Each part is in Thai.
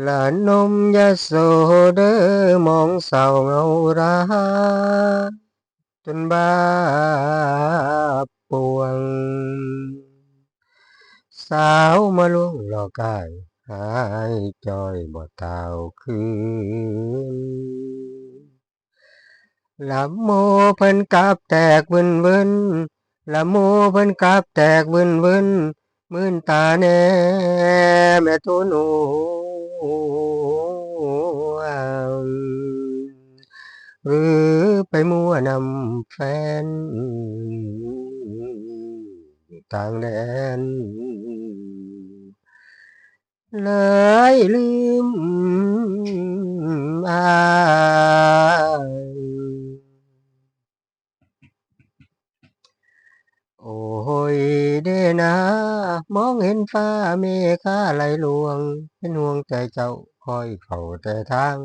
หลานนมยาโสเด้อมองเศร้าเงาราจนบ้าปวง สาวมาล่วงหลอกกายหายจอยบ่เต่าคืนละโมเพิ่นกาบแตกวินวินละโมเพิ่นกาบแตกวินวิ่น ตาแน่แม่ทุนูหรือไปมั่วนำแฟน ต่างแดน เลยลืม โอ้ยเดนะ มองเห็นฟ้าเมฆาไหลลวง เป็นห่วงใจเจ้าคอยเฝ้าแต่ทาง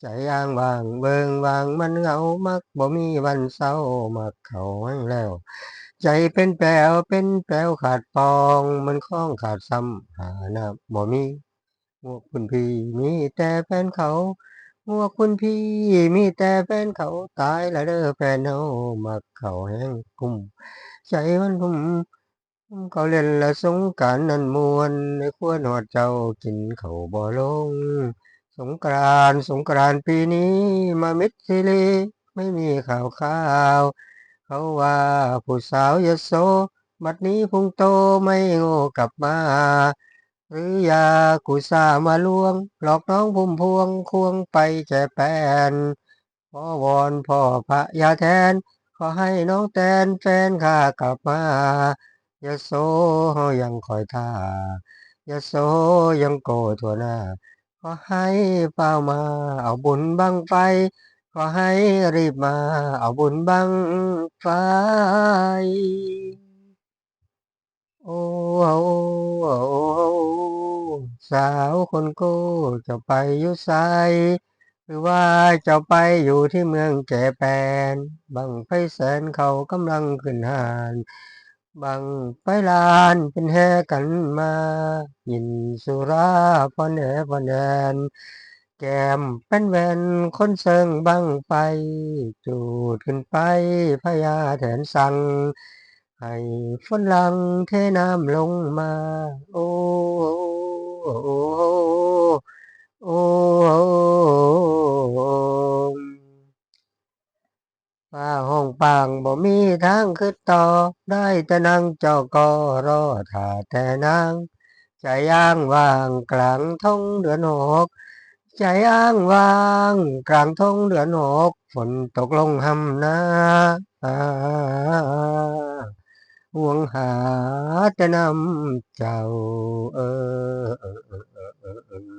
ใจอ้างวางเบิงวางมันเหงามักบ่มีวันเศร้ามักเขาให้แล้ว ใจเป็นแปลวเป็นแปลวขาดปอง มันคล้องขาดซ้ำหาน้ำบ่มีหมวกคุณพี่มีแต่แฟนเขาหมวกคุณพี่มีแต่แฟนเขาตายแล้วเด้อแฟนเฮามักเขาแห้งกุ้ม ใจมันหุ่มเขาเล่นละสงกานต์นั้นมวนในควรหอดเจ้ากินเขาบ่ลง สงกรานสงกรานปีนี้มามิดซิลีไม่มีข่าวข่าว เขาว่าผู้สาวยโสบัดนี้พุงโตไม่โง่กลับมา หรือยากุสามาลวง หลอกน้องพุ่มพวงควงไปแจแปนขอวอนพ่อพระยาแทน ขอให้น้องแตนแฟนข้ากลับมายโสยังคอยท่ายโสยังโกทั่วหน้า ขอให้เฝ้ามาเอาบุญบังไฟ ขอให้รีบมาเอาบุญบังไฟ โอ้โอ้สาวคนโก้จะไปอยู่ไส รือว่าจะไปอยู่ที่เมืองแจแปน บังไฟแสนเขากำลังขึ้นหานบังไฟลานเป็นแห่กันมายินสุราพอแหนพอแนนแก้มเป็นแวนคนเซิงบังไฟจูดขึ้นไปพญาแถนสั่งให้ฝนลังเทน้ำลงมา โอ้ ฟ้าห้องปางบ่มีทางขึ้นต่อ ได้แต่นั่งจอกอรอท่าแต่นางใจอ้างว่างกลางท้องเดือนหกใจอ้างว่างกลางท้องเดือนหกฝนตกลงหำนาห่วงหาแต่น้ำเจ้าเออ